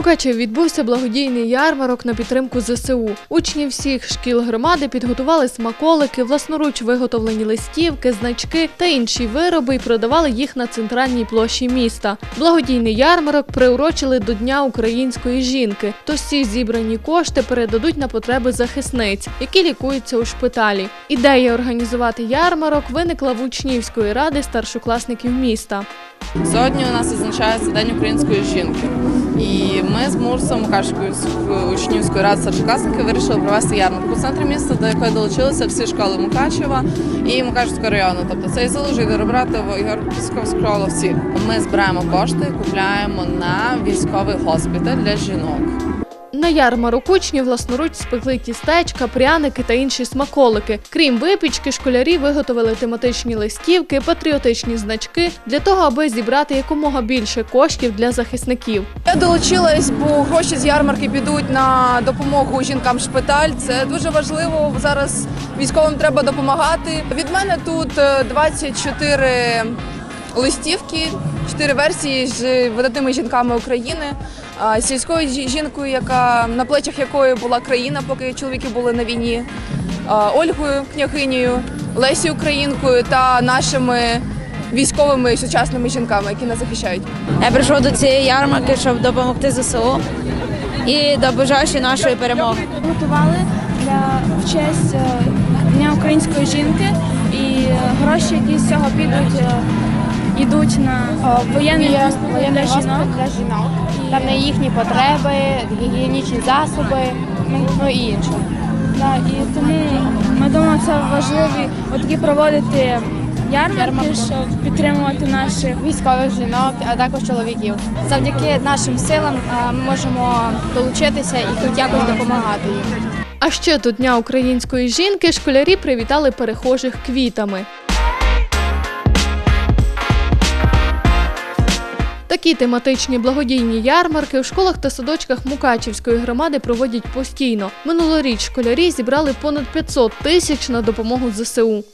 Мукачеві відбувся благодійний ярмарок на підтримку ЗСУ. Учні всіх шкіл громади підготували смаколики, власноруч виготовлені листівки, значки та інші вироби і продавали їх на центральній площі міста. Благодійний ярмарок приурочили до Дня української жінки. То всі зібрані кошти передадуть на потреби захисниць, які лікуються у шпиталі. Ідея організувати ярмарок виникла в учнівської ради старшокласників міста. Сьогодні у нас відзначається День української жінки. І ми з Мурсом, Мукачівської учнівської ради старшокласники вирішили провести ярмарку в центрі міста, до якої долучилися всі школи Мукачева і Мукачевського району. Тобто це і Залужий, і Доробратово, і Горбівська всі. Ми збираємо кошти купляємо на військовий госпіталь для жінок. На ярмарок учні власноруч спекли тістечка, пряники та інші смаколики. Крім випічки, школярі виготовили тематичні листівки, патріотичні значки для того, аби зібрати якомога більше коштів для захисників. Я долучилась, бо гроші з ярмарки підуть на допомогу жінкам в шпиталь. Це дуже важливо. Зараз військовим треба допомагати. Від мене тут е, 24 листівки, 4 версії з видатними жінками України. Сільською жінкою, яка на плечах якої була країна, поки чоловіки були на війні, Ольгою княгинею, Лесі Українкою та нашими військовими сучасними жінками, які нас захищають. Я прийшов до цієї ярмарки, щоб допомогти ЗСУ і до бажаючи нашої перемоги. готували для в честь е, Дня української жінки, і е, гроші, які з цього підуть, е, йдуть на воєнний госпіталь для жінок. для жінок. Там на їхні потреби, гігієнічні засоби, ну і інше. Да, і тому ми думаємо, це важливі такі проводити ярмарки, щоб підтримувати наших Військових жінок, а також чоловіків. Завдяки нашим силам е, ми можемо долучитися і хоч якось допомагати їм. А ще до Дня української жінки школярі привітали перехожих квітами. Такі тематичні благодійні ярмарки в школах та садочках Мукачівської громади проводять постійно. Минулоріч школярі зібрали понад 500 тисяч на допомогу ЗСУ.